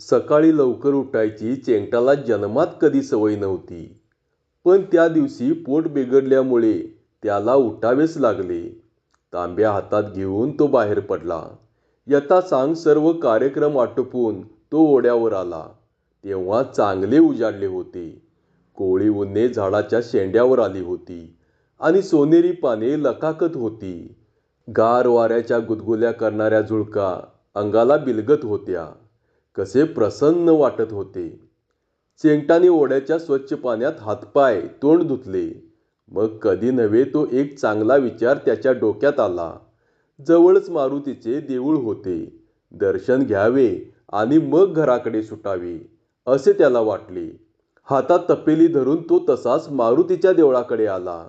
सकाळी लवकर उठायची चेंगटाला जन्मात कधी सवय नव्हती. पण त्या दिवशी पोट बिघडल्यामुळे त्याला उठावेच लागले. तांब्या हातात घेऊन तो बाहेर पडला. यथा सांग सर्व कार्यक्रम आटोपून तो ओढ्यावर आला. तेव्हा चांगले उजाडले होते. कोळी उन्हे झाडाच्या शेंड्यावर आली होती आणि सोनेरी पाने लकाकत होती. गार वाऱ्याच्या गुदगुल्या करणाऱ्या झुळका अंगाला बिलगत होत्या. कसे प्रसन्न वाटत होते. चेंगटाने ओढ्याच्या स्वच्छ पाण्यात हातपाय तोंड धुतले. मग कधी नव्हे तो एक चांगला विचार त्याच्या डोक्यात आला. जवळच मारुतीचे देऊळ होते. दर्शन घ्यावे आणि मग घराकडे सुटावे असे त्याला वाटले. हातात तपेली धरून तो तसाच मारुतीच्या देवळाकडे आला.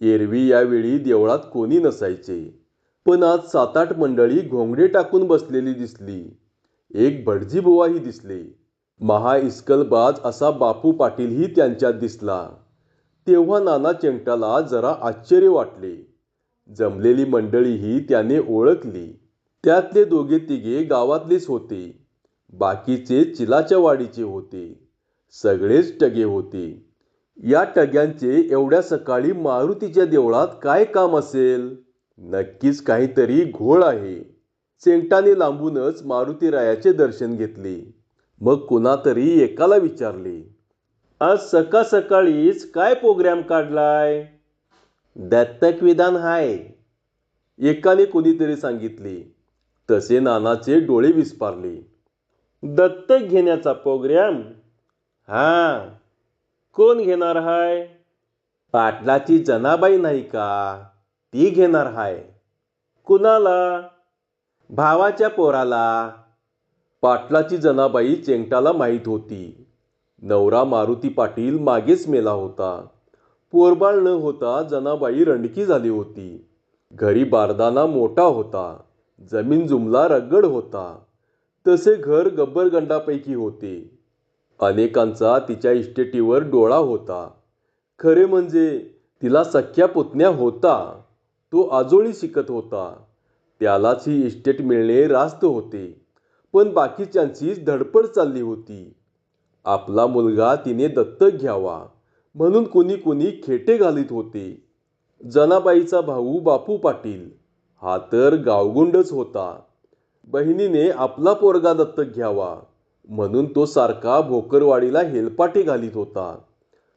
एरवी यावेळी देवळात कोणी नसायचे. पण आज सात आठ मंडळी घोंगडे टाकून बसलेली दिसली. एक भटजी बुवाही दिसले. महा इस्कलबाज असा बापू पाटीलही त्यांच्यात दिसला. तेव्हा नाना चेंगटाला जरा आश्चर्य वाटले. जमलेली मंडळीही त्याने ओळखली. त्यातले दोघे तिघे गावातलेच होते. बाकीचे चिलाच्या वाडीचे होते. सगळेच टगे होते. या टग्यांचे एवढ्या सकाळी मारुतीच्या देवळात काय काम असेल? नक्कीच काहीतरी घोळ आहे. चेंगटाने लांबूनच मारुतीरायाचे दर्शन घेतले. मग कुणातरी एकाला विचारले आज सकाळ सकाळीच काय प्रोग्राम काढलाय? दत्तक विधान हाय. एकाने कोणीतरी सांगितले. तसे नानाचे डोळे विस्पारले. दत्तक घेण्याचा प्रोग्राम हा. कोण घेणार हाय? पाटलाची जनाबाई नाही का? ती घेणार हाय. कुणाला? भावाच्या पोराला पाटलाची जनाबाई चेंगटाला माहीत होती. नवरा मारुती पाटील मागेच मेला होता. पोरबाळ न होता जनाबाई रणकी झाली होती. घरी बारदाना मोठा होता. जमीन जुमला रगड होता. तसे घर गब्बरगंडापैकी होते. अनेकांचा तिच्या इस्टेटीवर डोळा होता. खरे म्हणजे तिला सख्या पुतण्या होता. तो आजोळी शिकत होता. त्यालाच ही इस्टेट मिळणे रास्त होते. पण बाकीच्यांचीच धडपड चालली होती. आपला मुलगा तिने दत्तक घ्यावा म्हणून कोणी कोणी खेटे घालीत होते. जनाबाईचा भाऊ बापू पाटील हा तर गावगुंडच होता. बहिणीने आपला पोरगा दत्तक घ्यावा म्हणून तो सारखा भोकरवाडीला हेलपाटे घालीत होता.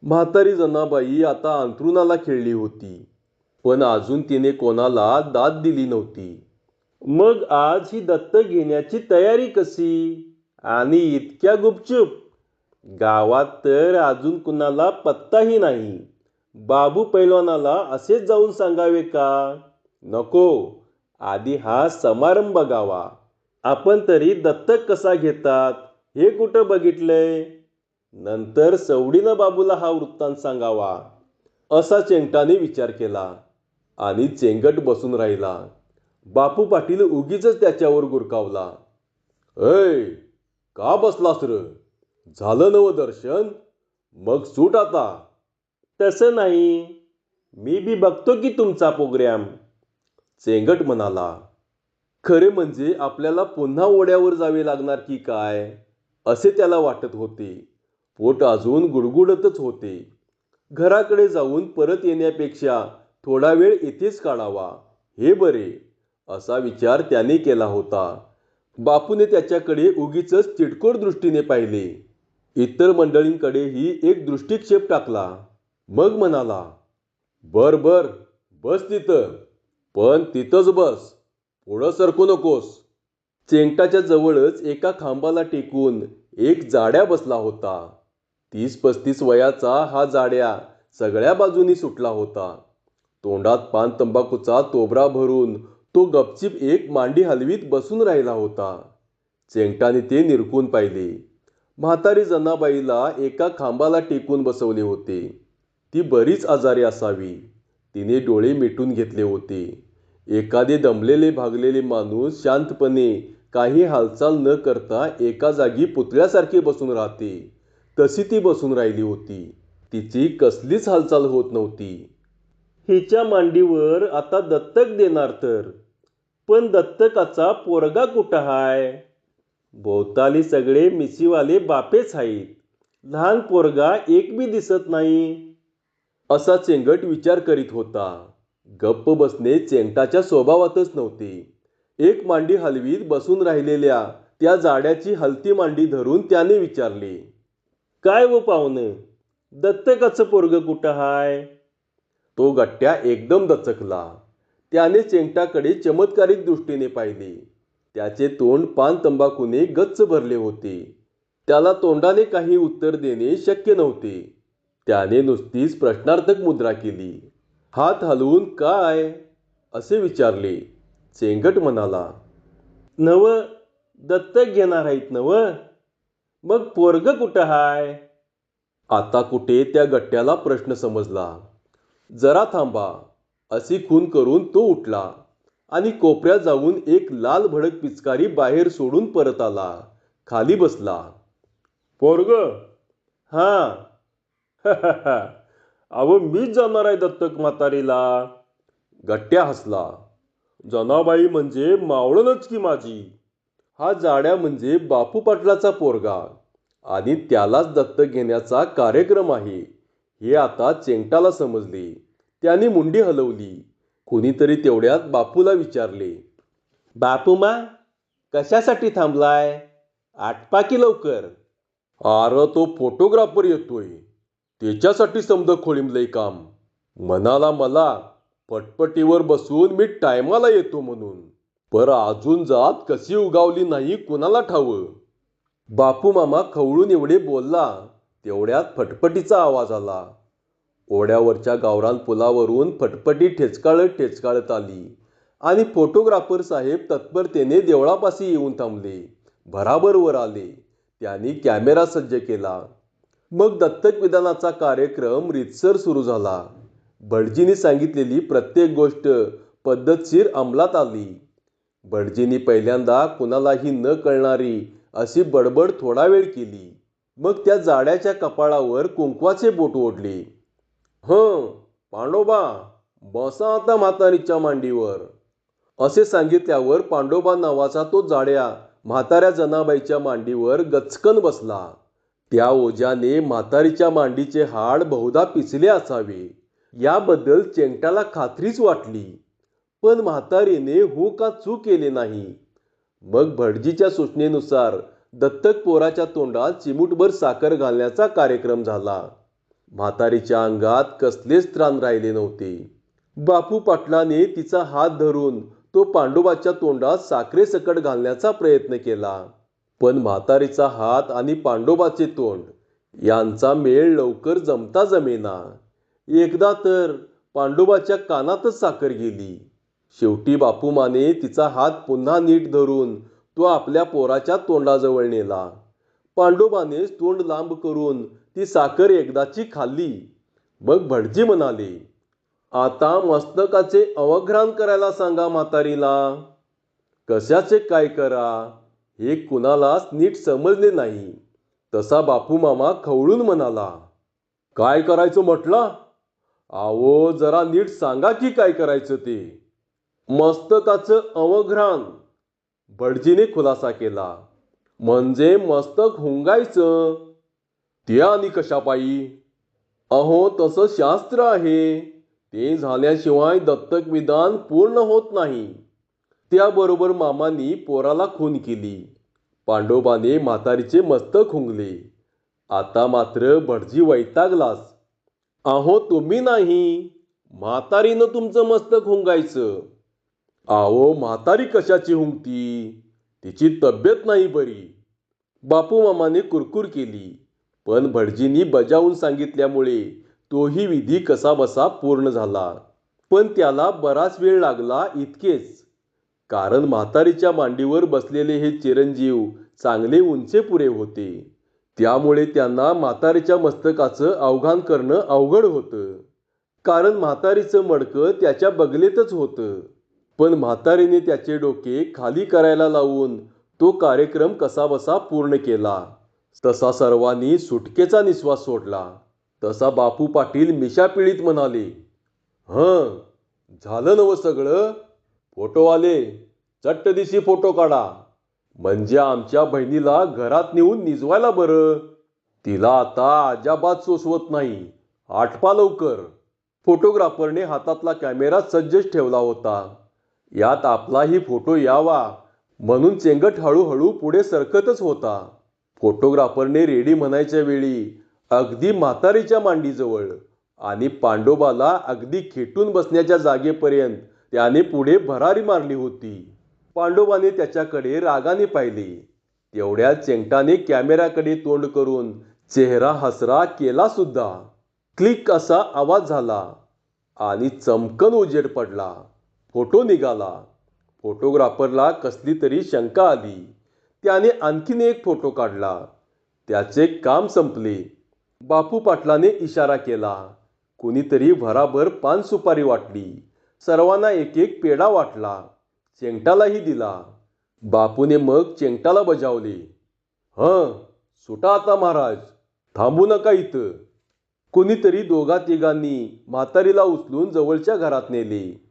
म्हातारी जनाबाई आता अंथरुणाला खेळली होती. पण अजून तिने कोणाला दाद दिली नव्हती. मग आज ही दत्तक घेण्याची तयारी कशी? आणि इतक्या गुपचूप? गावात तर अजून कुणाला पत्ताही नाही. बाबू पैलवानाला असेच जाऊन सांगावे का? नको आधी हा समारंभ बघावा आपण तरी दत्तक कसा घेतात हे कुठं बघितलंय? नंतर सवडीनं बाबूला हा वृत्तांत सांगावा. असा चेंगटाने विचार केला आणि चेंगट बसून राहिला. बापू पाटील उगीच त्याच्यावर गुरकावला. ऐ का बसलास र? झालं नव दर्शन? मग सूट आता. तसं नाही. मी बी बघतो की तुमचा प्रोग्रॅम. चेंगट म्हणाला. खरे म्हणजे आपल्याला पुन्हा ओढ्यावर जावे लागणार की काय? असे त्याला वाटत होते. पोट अजून गुडगुडतच होते. घराकडे जाऊन परत येण्यापेक्षा थोडा वेळ इथेच काढावा. हे बरे. असा विचार त्याने केला होता. बापूने त्याच्याकडे उगीच चिटकोर दृष्टीने पाहिले. इतर मंडळींकडेही एक दृष्टिक्षेप टाकला. मग म्हणाला बर बर बस तिथं. पण तिथंच बस. पुढं सरकू नकोस. चेंगटाच्या जवळच एका खांबाला टेकून एक जाड्या बसला होता. तीस पस्तीस वयाचा हा जाड्या सगळ्या बाजूनी सुटला होता. तोंडात पान तंबाखूचा तोबरा भरून तो गपचिप एक मांडी हलवीत बसून राहिला होता. चेंगटाने ते निरकून पाहिले. म्हातारी जनाबाईला एका खांबाला टेकून बसवले होते. ती बरीच आजारी असावी. तिने डोळे मिटून घेतले होते. एखादे दमलेले भागलेले माणूस शांतपणे काही हालचाल न करता एका जागी पुतळ्यासारखी बसून राहते. तशी ती बसून राहिली होती. तिची कसलीच हालचाल होत नव्हती. हिच्या मांडीवर आता दत्तक देणार तर. पण दत्तकाचा पोरगा कुठं हाय? भोवताली सगळे मिसीवाले बापेच आहेत लहान पोरगा एक बी दिसत नाही. असा चेंगट विचार करीत होता. गप्प बसणे चेंगटाच्या स्वभावातच नव्हते. एक मांडी हलवीत बसून राहिलेल्या त्या जाड्याची हलती मांडी धरून त्याने विचारले काय हो व पाहुणे? दत्तकाचं पोरग कुठं हाय? तो गट्ट्या एकदम दचकला. त्याने चेंगटाकडे चमत्कारिक दृष्टीने पाहिले. त्याचे तोंड पान तंबाखूने गच्च भरले होते. त्याला तोंडाने काही उत्तर देणे शक्य नव्हते. त्याने नुसतीच प्रश्नार्थक मुद्रा केली. हात हलवून काय? असे विचारले. चेंगट म्हणाला नव दत्तक घेणार आहेत नव. मग पोरग कुठं हाय? आता कुठे त्या गट्ट्याला प्रश्न समजला. जरा थांबा. अशी खून करून तो उठला आणि कोपऱ्यात जाऊन एक लाल भडक पिचकारी बाहेर सोडून परत आला. खाली बसला. पोरग! हा. अहो मीच जाणार आहे दत्तक म्हातारीला. गट्ट्या हसला. जनाबाई म्हणजे मावळणच की माझी? हा जाड्या म्हणजे बापू पाटलाचा पोरगा आणि त्यालाच दत्तक घेण्याचा कार्यक्रम आहे. हे आता चेंगटाला समजले. त्याने मुंडी हलवली. कुणीतरी तेवढ्यात बापूला विचारले बापूमा कशासाठी थांबलाय? आटपा की लवकर. अरे तो फोटोग्राफर येतोय. त्याच्यासाठी समज खोळिंबलंय काम. मनाला मला पटपटीवर बसून मी टायमाला येतो म्हणून. पर अजून जात कशी उगावली नाही कुणाला ठावं? बापू मामा खवळून एवढे बोलला तेवढ्यात फटफटीचा आवाज आला. ओढ्यावरच्या गावरान पुलावरून फटफटी ठेचकाळत ठेचकाळत आली आणि फोटोग्राफर साहेब तत्परतेने देवळापाशी येऊन थांबले. भराभर वर आले. त्यांनी कॅमेरा सज्ज केला. मग दत्तक विधानाचा कार्यक्रम रितसर सुरू झाला. भटजींनी सांगितलेली प्रत्येक गोष्ट पद्धतशीर अंमलात आली. भटजींनी पहिल्यांदा कुणालाही न कळणारी अशी बडबड थोडा वेळ केली. मग त्या जाड्याच्या कपाळावर कुंकवाचे बोट ओढले. हं पांडोबा बसा आता म्हातारीच्या मांडीवर. असे सांगितल्यावर पांडोबा नावाचा तो जाड्या म्हाताऱ्या जनाबाईच्या मांडीवर गचकन बसला. त्या ओझ्याने म्हातारीच्या मांडीचे हाड बहुधा पिचले असावे. याबद्दल चेंगटाला खात्रीच वाटली. पण म्हातारीने हो का चूक केले नाही? मग भटजीच्या सूचनेनुसार दत्तक पोराच्या तोंडात चिमूटभर साखर घालण्याचा कार्यक्रम झाला. म्हातारीच्या अंगात कसलेच त्राण राहिले नव्हते. बापू पाटलाने तिचा हात धरून तो पांडोबाच्या तोंडात साखरेसकट घालण्याचा प्रयत्न केला. पण म्हातारीचा हात आणि पांडोबाचे तोंड यांचा मेळ लवकर जमता जमेना. एकदा तर पांडोबाच्या कानातच साखर गेली. शेवटी बापूमाने तिचा हात पुन्हा नीट धरून तो आपल्या पोराच्या तोंडाजवळ नेला. पांडोबाने तोंड लांब करून ती साखर एकदाची खाल्ली. मग भटजी म्हणाले आता मस्तकाचे अवघ्राण करायला सांगा म्हातारीला. कशाचे काय करा? हे कुणालाच नीट समजले नाही. तसा बापू मामा खवळून म्हणाला काय करायचं म्हटलं? आवो जरा नीट सांगा की काय करायचं ते. मस्तकाचं अवघ्राण. भटजीने खुलासा केला. म्हणजे मस्तक हुंगायचं. ते आणि कशापायी? अहो तसं शास्त्र आहे. ते झाल्याशिवाय दत्तक विधान पूर्ण होत नाही. त्याबरोबर मामांनी पोराला खून केली. पांडोबाने म्हातारीचे मस्तक हुंगले. आता मात्र भटजी वैतागलास अहो तुम्ही नाही. म्हातारीनं तुमचं मस्तक हुंगायचं. अहो म्हातारी कशाची हुंगती? तिची तब्येत नाही बरी. बापू मामाने कुरकुर केली. पण भटजींनी बजावून सांगितल्यामुळे तोही विधी कसाबसा पूर्ण झाला. पण त्याला बराच वेळ लागला इतकेच. कारण म्हातारीच्या मांडीवर बसलेले हे चिरंजीव चांगले उंचे पुरे होते. त्यामुळे त्यांना म्हातारीच्या मस्तकाचं अवघान करणं अवघड होतं. कारण म्हातारीचं मडकं त्याच्या बगलेतच होतं. पण म्हातारीने त्याचे डोके खाली करायला लावून तो कार्यक्रम कसाबसा पूर्ण केला. तसा सर्वांनी सुटकेचा निश्वास सोडला. तसा बापू पाटील मिशापिळीत म्हणाले हं झालं नव सगळं. फोटो आले. चट्ट दिशी फोटो काढा. म्हणजे आमच्या बहिणीला घरात नेऊन निजवायला बरं. तिला आता अजाबात सोसवत नाही. आठपा लवकर. फोटोग्राफरने हातातला कॅमेरा सज्जच ठेवला होता. यात आपलाही फोटो यावा म्हणून चेंगट हळूहळू पुढे सरकतच होता. फोटोग्राफरने रेडी म्हणायच्या वेळी अगदी म्हातारीच्या मांडीजवळ आणि पांडोबाला अगदी खेटून बसण्याच्या जागेपर्यंत त्याने पुढे भरारी मारली होती. पांडोबाने त्याच्याकडे रागाने पाहिले. तेवढ्या चेंगटाने कॅमेऱ्याकडे तोंड करून चेहरा हसरा केला सुद्धा. क्लिक असा आवाज झाला आणि चमकन उजेड पडला. फोटो निघाला. फोटोग्राफरला कसली तरी शंका आली. त्याने आणखीन एक फोटो काढला. त्याचे काम संपले. बापू पाटलाने इशारा केला. कुणीतरी भराभर पान सुपारी वाटली. सर्वांना एक एक पेढा वाटला. चेंगटालाही दिला. बापूने मग चेंगटाला बजावले. हं सुटा आता महाराज. थांबू नका इथं. कुणीतरी दोघा तिघांनी म्हातारीला उचलून जवळच्या घरात नेले.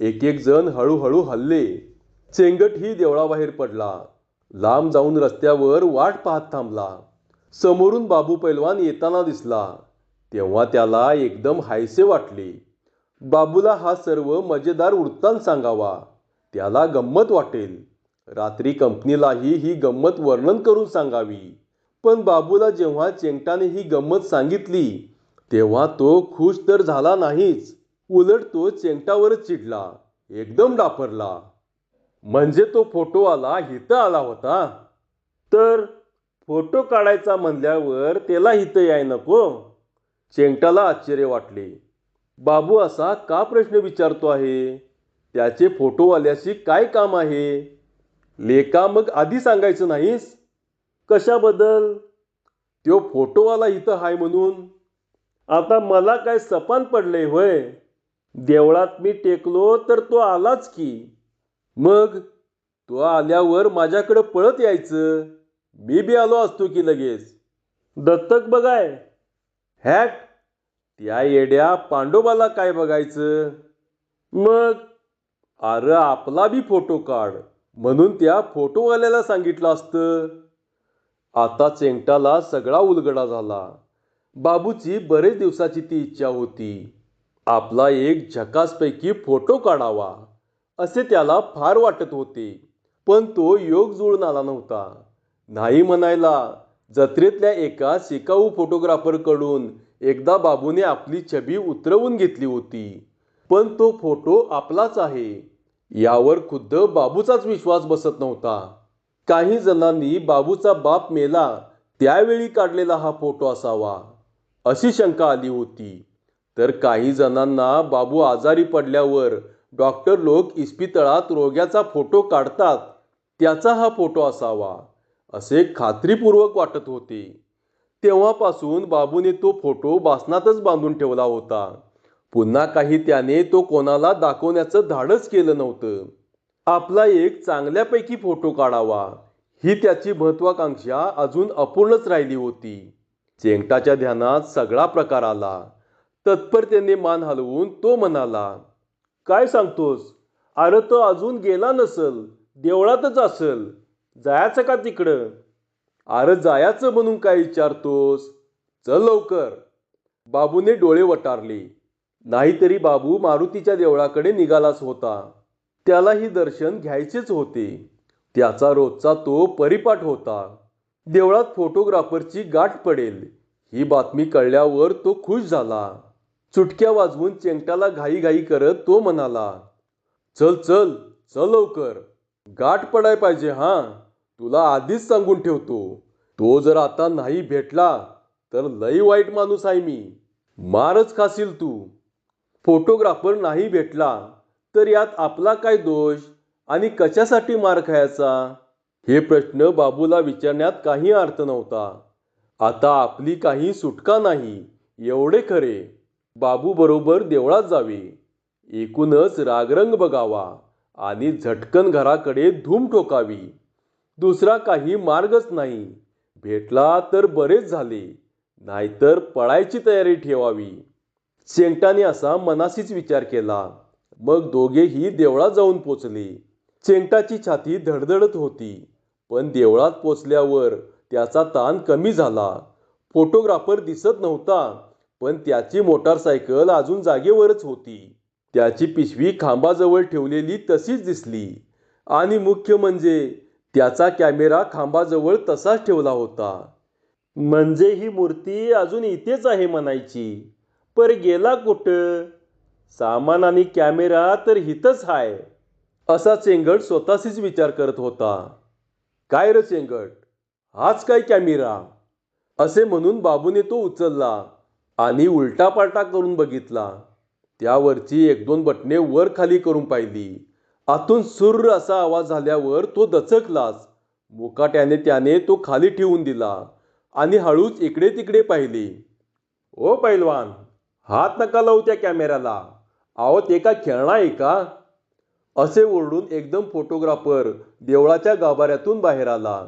एक एक जण हळूहळू हल्ले. चेंगटही देवळाबाहेर पडला. लांब जाऊन रस्त्यावर वाट पाहत थांबला. समोरून बाबू पैलवान येताना दिसला. तेव्हा त्याला एकदम हायसे वाटले. बाबूला हा सर्व मजेदार वृत्तांत सांगावा. त्याला गंमत वाटेल. रात्री कंपनीलाही ही गंमत वर्णन करून सांगावी. पण बाबूला जेव्हा चेंगटाने ही गंमत सांगितली तेव्हा तो खुश तर झाला नाहीच. उलट तो चेंगटावरच चिडला. एकदम डापरला. म्हणजे तो फोटोवाला हिथं आला होता? तर फोटो काढायचा म्हणल्यावर त्याला हिथं याय नको. चेंगटाला आश्चर्य वाटले. बाबू असा का प्रश्न विचारतो आहे? त्याचे फोटोवाल्याशी काय काम आहे? लेका मग आधी सांगायचं नाहीस? कशाबद्दल? त्यो फोटोवाला इथं हाय म्हणून. आता मला काय सपान पडलंय होय? देवळात मी टेकलो तर तो आलाच की. मग तो आल्यावर माझ्याकडं पळत यायचं. मी बी आलो असतो की लगेच. दत्तक बघाय. हॅट त्या येड्या पांडोबाला काय बघायचं? मग अरे आपला बी फोटो काढ म्हणून त्या फोटोवाल्याला सांगितलं असतं. आता चेंगटाला सगळा उलगडा झाला. बाबूची बरेच दिवसाची ती इच्छा होती. आपला एक झकासपैकी फोटो काढावा असे त्याला फार वाटत होते. पण तो योग जुळून आला नव्हता. नाही म्हणायला जत्रेतल्या एका शिकाऊ फोटोग्राफरकडून एकदा बाबूने आपली छबी उतरवून घेतली होती. पण तो फोटो आपलाच आहे. यावर खुद्द बाबूचाच विश्वास बसत नव्हता. काही जणांनी बाबूचा बाप मेला त्यावेळी काढलेला हा फोटो असावा अशी शंका आली होती. तर काही जणांना बाबू आजारी पडल्यावर डॉक्टर लोक इस्पितळात रोग्याचा फोटो काढतात. त्याचा हा फोटो असावा असे खात्रीपूर्वक वाटत होते. तेव्हापासून बाबूने तो फोटो बासनातच बांधून ठेवला होता. पुन्हा काही त्याने तो कोणाला दाखवण्याचं धाडच केलं नव्हतं. आपला एक चांगल्यापैकी फोटो काढावा ही त्याची महत्वाकांक्षा अजून अपूर्णच राहिली होती. चेंगटाच्या ध्यानात सगळा प्रकार आला. तत्परतेने मान हलवून तो म्हणाला काय सांगतोस? अरे तो अजून गेला नसल देवळातच असल जायचं का तिकडं? अरे जायचं म्हणून काय विचारतोस? चल लवकर. बाबूने डोळे वटारले. नाहीतरी बाबू मारुतीच्या देवळाकडे निघालाच होता. त्यालाही दर्शन घ्यायचेच होते. त्याचा रोजचा तो परिपाठ होता. देवळात फोटोग्राफरची गाठ पडेल ही बातमी कळल्यावर तो खुश झाला. चुटक्या वाजवून चेंगटाला घाईघाई करत तो म्हणाला चल चल चल लवकर. गाठ पडाय पाहिजे हा. तुला आधीच सांगून ठेवतो. तो जर आता नाही भेटला तर लई वाईट माणूस आहे मी. मारच खाशील तू. फोटोग्राफर नाही भेटला तर यात आपला काय दोष? आणि कशासाठी मार खायचा? हे प्रश्न बाबूला विचारण्यात काही अर्थ नव्हता. आता आपली काही सुटका नाही एवढे खरे. बाबूबरोबर देवळात जावे. एकूणच रागरंग बघावा आणि झटकन घराकडे धूम ठोकावी दुसरा काही मार्गच नाही. भेटला तर बरेच झाले नाहीतर पळायची तयारी ठेवावी. चेंगटाने असा मनाशीच विचार केला. मग दोघेही देवळात जाऊन पोचले. चेंगटाची छाती धडधडत होती पण देवळात पोचल्यावर त्याचा ताण कमी झाला. फोटोग्राफर दिसत नव्हता. पण त्याची मोटारसायकल अजून जागेवरच होती. त्याची पिशवी खांबाजवळ ठेवलेली तशीच दिसली. आणि मुख्य म्हणजे त्याचा कॅमेरा खांबाजवळ तसाच ठेवला होता. म्हणजे ही मूर्ती अजून इथेच आहे म्हणायची. पर गेला कुठं? सामान आणि कॅमेरा तर हिथंच हाय. असा चेंगट स्वतःशीच विचार करत होता. काय रे चेंगट? हाच काय कॅमेरा? असे म्हणून बाबूने तो उचलला. आणि उलटापालटा करून बघितला त्यावरची एक दोन बटणे वर खाली करून पाहिली. आतून सुर्र असा आवाज झाल्यावर तो दचकलाच. मुकाट्याने त्याने तो खाली ठेवून दिला आणि हळूच इकडे तिकडे पाहिली. ओ पैलवान हात नका लावू त्या कॅमेऱ्याला. आहो ते का खेळणा आहे का? असे ओरडून एकदम फोटोग्राफर देवळाच्या गाभाऱ्यातून बाहेर आला.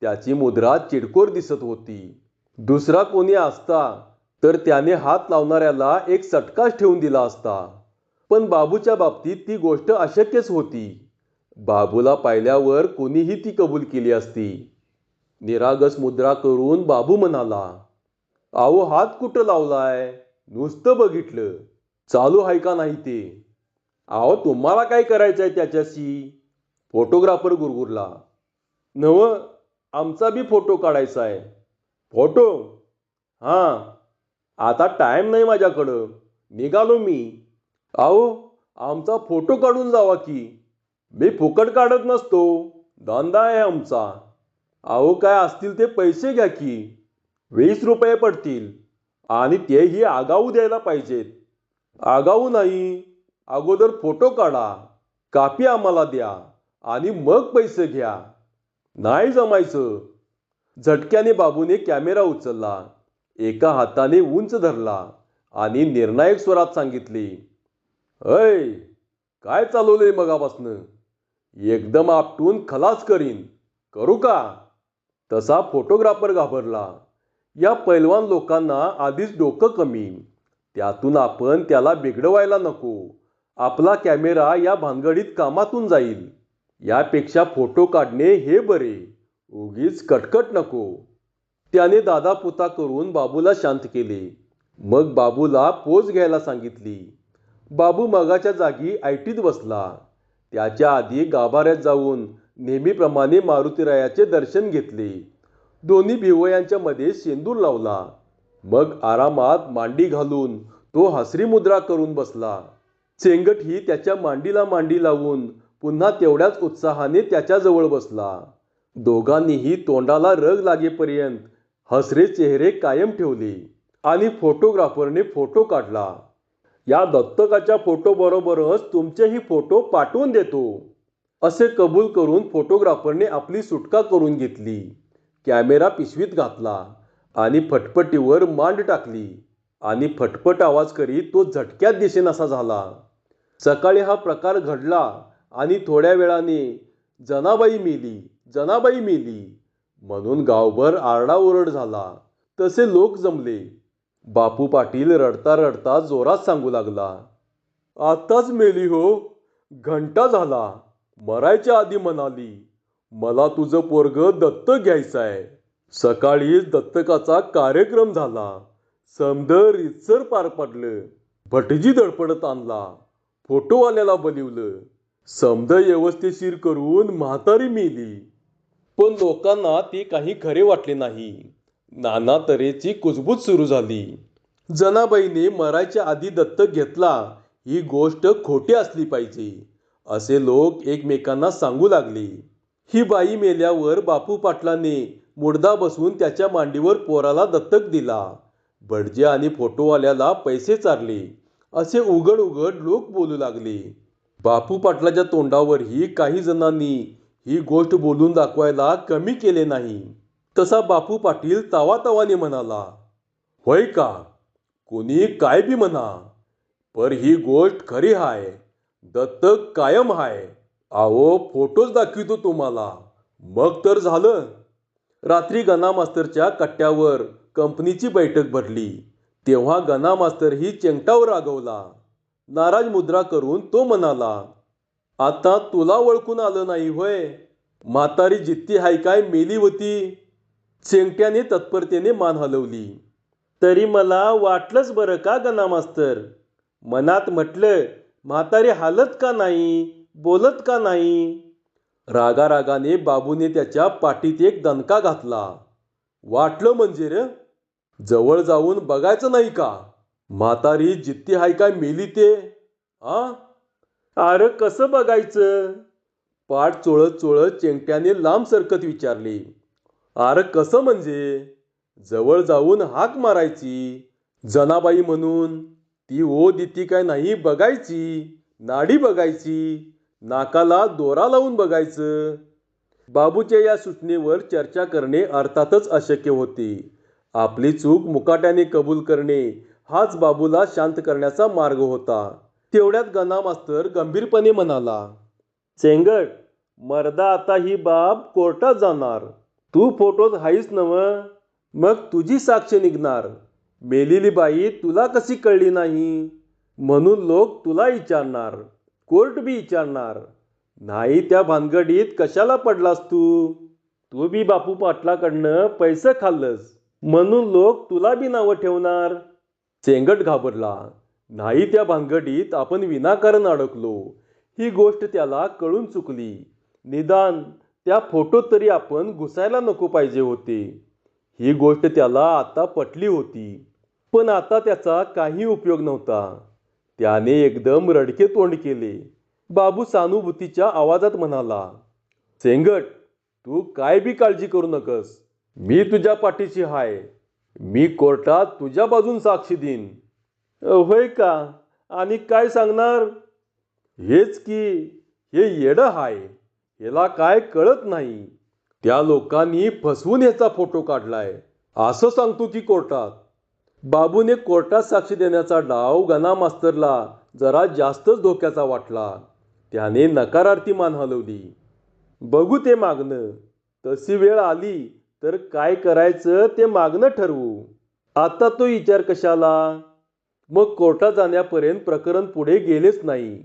त्याची मुद्रा चिडकोर दिसत होती. दुसरा कोणी असता? तर त्याने हात लावणाऱ्याला एक चटकाच ठेवून दिला असता. पण बाबूच्या बाबतीत ती गोष्ट अशक्यच होती. बाबूला पाहिल्यावर कोणीही ती कबूल केली असती. निरागस मुद्रा करून बाबू म्हणाला अहो हात कुठं लावलाय? नुसतं बघितलं. चालू आहे का नाही ते? अहो तुम्हाला काय करायचंय त्याच्याशी? फोटोग्राफर गुरगुरला नव आमचा बी फोटो काढायचा आहे. फोटो? हां. आता टाईम नाही माझ्याकडं. निघालो मी. अहो आमचा फोटो काढून जावा की. मी फुकट काढत नसतो. धंदा आहे आमचा. अहो काय असतील ते पैसे घ्या की. वीस रुपये पडतील. आणि तेही आगाऊ द्यायला पाहिजेत. आगाऊ नाही. अगोदर फोटो काढा. कापी आम्हाला द्या. आणि मग पैसे घ्या. नाही जमायचं. झटक्याने बाबूने कॅमेरा उचलला. एका हाताने उंच धरला आणि निर्णायक स्वरात सांगितले अय काय चालवलंय मगापासनं? एकदम आपटून खलास करीन. करू का? तसा फोटोग्राफर घाबरला. या पैलवान लोकांना आधीच डोकं कमी. त्यातून आपण त्याला बिघडवायला नको. आपला कॅमेरा या भानगडीत कामातून जाईल. यापेक्षा फोटो काढणे हे बरे. उगीच कटकट नको. त्याने दादा पुता करून बाबूला शांत केले. मग बाबूला पोच घ्यायला सांगितली. बाबू मगाच्या जागी आयटीत बसला. त्याच्या आधी गाभाऱ्यात जाऊन नेहमीप्रमाणे मारुतीरायाचे दर्शन घेतले. दोन्ही भिवयांच्या मध्ये शेंदूर लावला. मग आरामात मांडी घालून तो हसरी मुद्रा करून बसला. चेंगट ही त्याच्या मांडीला मांडी लावून पुन्हा तेवढ्याच उत्साहाने त्याच्याजवळ बसला. दोघांनीही तोंडाला रग लागेपर्यंत हसरे चेहरे कायम ठेवले आणि फोटोग्राफरने फोटो काढला. या दत्तकाच्या फोटोबरोबरच तुमचेही फोटो पाठवून देतो असे कबूल करून फोटोग्राफरने आपली सुटका करून घेतली. कॅमेरा पिशवीत घातला आणि फटफटीवर मांड टाकली आणि फटफट आवाज करीत तो झटक्यात दिसेनासा झाला. सकाळी हा प्रकार घडला आणि थोड्या वेळाने जनाबाई मेली जनाबाई मेली. म्हणून गावभर आरडाओरड झाला. तसे लोक जमले. बापू पाटील रडता रडता जोरात सांगू लागला. आत्ताच मेली हो. घंटा झाला. मरायच्या आधी म्हणाली मला तुझं पोरग दत्तक घ्यायचं आहे सकाळीच दत्तकाचा कार्यक्रम झाला. समद रितसर पार पडलं. भटजी धडपडत आणला. फोटोवाल्याला बनवलं समद व्यवस्थेशीर करून म्हातारी मेली. पण लोकांना ते काही खरे वाटले नाही. नाना तऱ्हेची कुजबूज सुरू झाली. जनाबाईने मरायच्या आधी दत्तक घेतला. ही गोष्ट खोटी असली पाहिजे असे लोक एकमेकांना सांगू लागले. ही बाई मेल्यावर बापू पाटलाने मुडदा बसून त्याच्या मांडीवर पोराला दत्तक दिला. भटजे आणि फोटोवाल्याला पैसे चारले. असे उघड उघड लोक बोलू लागले. बापू पाटलाच्या तोंडावरही काही जणांनी ही गोष्ट बोलून दाखवायला कमी केले नाही. तसा बापू पाटील तावातावाने म्हणाला होय का? कोणी काय बी म्हणा पर ही गोष्ट खरी हाय दत्तक कायम हाय. अहो फोटोच दाखवितो तुम्हाला. मग तर झालं. रात्री गना मास्तरच्या कट्ट्यावर कंपनीची बैठक भरली. तेव्हा गना मास्तर ही चेंगटावर रागवला. नाराज मुद्रा करून तो म्हणाला आता तुला ओळखून आलं नाही होय. म्हातारी जित्ती हाय काय मेली होती. चेंगट्याने तत्परतेने मान हलवली. तरी मला वाटलंच बरं का गणा मास्तर? मनात म्हटलं म्हातारी हालत का नाही बोलत का नाही? रागारागाने बाबूने त्याच्या पाठीत एक दणका घातला. वाटलं म्हणजे र जवळ जाऊन बघायचं नाही का? म्हातारी जित्ती हाय काय मेली ते? आ? अरे कसं बघायचं? पाठ चोळत चोळत चेंगट्याने लांब सरकत विचारली. अरे कसं म्हणजे? जवळ जाऊन हाक मारायची. जनाबाई म्हणून ती ओ दिती काय नाही बघायची. नाडी बघायची. नाकाला दोरा लावून बघायचं. बाबूच्या या सूचनेवर चर्चा करणे अर्थातच अशक्य होते. आपली चूक मुकाट्याने कबूल करणे हाच बाबूला शांत करण्याचा मार्ग होता. तेवढ्यात गणा मास्तर गंभीरपणे म्हणाला चेंगट मर्दा आता ही बाब कोर्टात जाणार. तू फोटोत हाईस नव मग तुझी साक्ष निघणार. मेलेली बाई तुला कशी कळली नाही? म्हणून लोक तुला विचारणार कोर्ट बी विचारणार नाही त्या भानगडीत कशाला पडलास तू? तू बी बापू पाटलाकडनं पैसे खाल्लंस म्हणून लोक तुला बी नावं ठेवणार. चेंगट घाबरला. नाही त्या भानगडीत आपण विनाकारण अडकलो. ही गोष्ट त्याला कळून चुकली. निदान त्या फोटोत तरी आपण घुसायला नको पाहिजे होते. ही गोष्ट त्याला आता पटली होती. पण आता त्याचा काही उपयोग नव्हता. त्याने एकदम रडके तोंड केले. बाबू सानुभूतीच्या आवाजात म्हणाला चेंगट तू काय बी काळजी करू नकस. मी तुझ्या पाठीशी हाय. मी कोर्टात तुझ्या बाजून साक्षी देईन. होय का? आणि काय सांगणार? हेच की हे येडं हाय. याला काय कळत नाही. त्या लोकांनी फसवून याचा फोटो काढलाय. असं सांगतो की कोर्टात. बाबूने कोर्टात साक्षी देण्याचा डाव गना मास्तरला जरा जास्तच धोक्याचा वाटला. त्याने नकारार्थी मान हलवली. बघू ते मागणं. तशी वेळ आली तर काय करायचं ते मागणं ठरवू. आता तो विचार कशाला? मग कोर्टात जाण्यापर्यंत प्रकरण पुढे गेलेच नाही.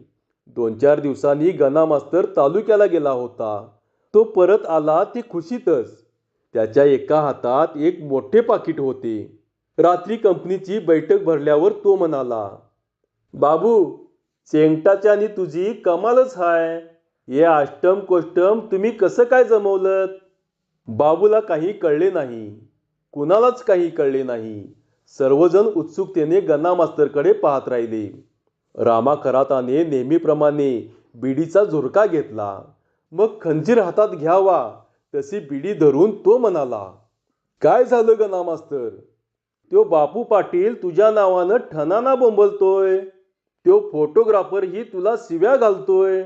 दोन चार दिवसांनी गना मास्तर तालुक्याला गेला होता. तो परत आला ते खुशीतच. त्याच्या एका हातात एक मोठे पाकिट होते. रात्री कंपनीची बैठक भरल्यावर तो म्हणाला बाबू चेंगटाच्या आणि तुझी कमालच हाय. हे अष्टम कोष्टम तुम्ही कसं काय जमवलं बाबूला काही कळले नाही. कुणालाच काही कळले नाही. सर्वजण उत्सुकतेने गन्ना मास्तरकडे पाहत राहिले. रामा खराताने नेहमीप्रमाणे बिडीचा झुरका घेतला. मग खंजीर हातात घ्यावा तशी बिडी धरून तो म्हणाला काय झालं गना मास्तर? त्यो बापू पाटील तुझ्या नावानं ठणाना बोंबलतोय. त्यो फोटोग्राफर ही तुला शिव्या घालतोय.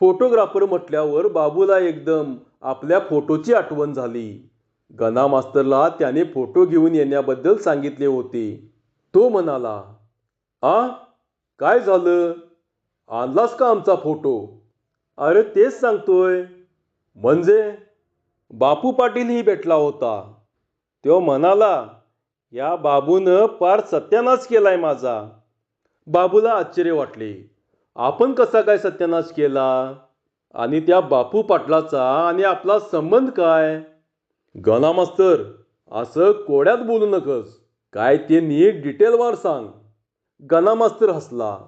फोटोग्राफर म्हटल्यावर बाबूला एकदम आपल्या फोटोची आठवण झाली. गना मास्तरला त्याने फोटो घेऊन येण्याबद्दल सांगितले होते. तो म्हणाला आ काय झालं? आणलास का आमचा फोटो? अरे तेच सांगतोय. म्हणजे? बापू पाटीलही भेटला होता. तो म्हणाला या बाबूनं पार सत्यानाश केलाय माझा. बाबूला आश्चर्य वाटले. आपण कसा काय सत्यानाश केला? आणि त्या बापू पाटलाचा आणि आपला संबंध काय? गना मास्तर असं कोड्यात बोलू नकस. काय ते नीट डिटेलवर सांग. गना मास्तर हसला.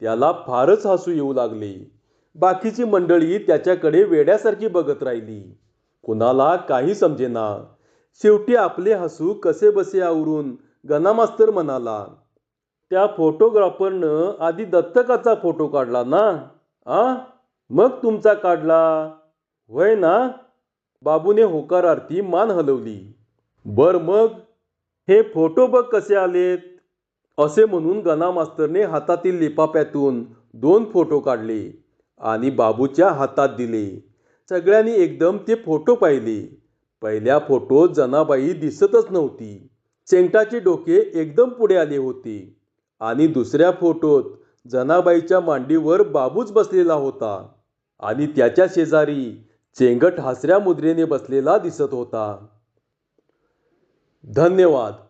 त्याला फारच हसू येऊ लागले. बाकीची मंडळी त्याच्याकडे वेड्यासारखी बघत राहिली. कुणाला काही समजेना. शेवटी आपले हसू कसे बसे आवरून गणा मास्तर म्हणाला त्या फोटोग्राफरनं आधी दत्तकाचा फोटो काढला ना? आ? मग तुमचा काढला? वय ना? बाबूने होकारार्थी मान हलवली. बर मग हे फोटो बघ कसे आलेत. असे म्हणून गणा मास्तरने हातातील लिपाप्यातून दोन फोटो काढले आणि बाबूच्या हातात दिले. सगळ्यांनी एकदम ते फोटो पाहिले. पहिल्या फोटोत जनाबाई दिसतच नव्हती. चेंगटाचे डोके एकदम पुढे आले होते. आणि दुसऱ्या फोटोत जनाबाईच्या मांडीवर बाबूच बसलेला होता. आणि त्याच्या शेजारी चेंगट हासऱ्या मुद्रेने बसलेला दिसत होता. धन्यवाद.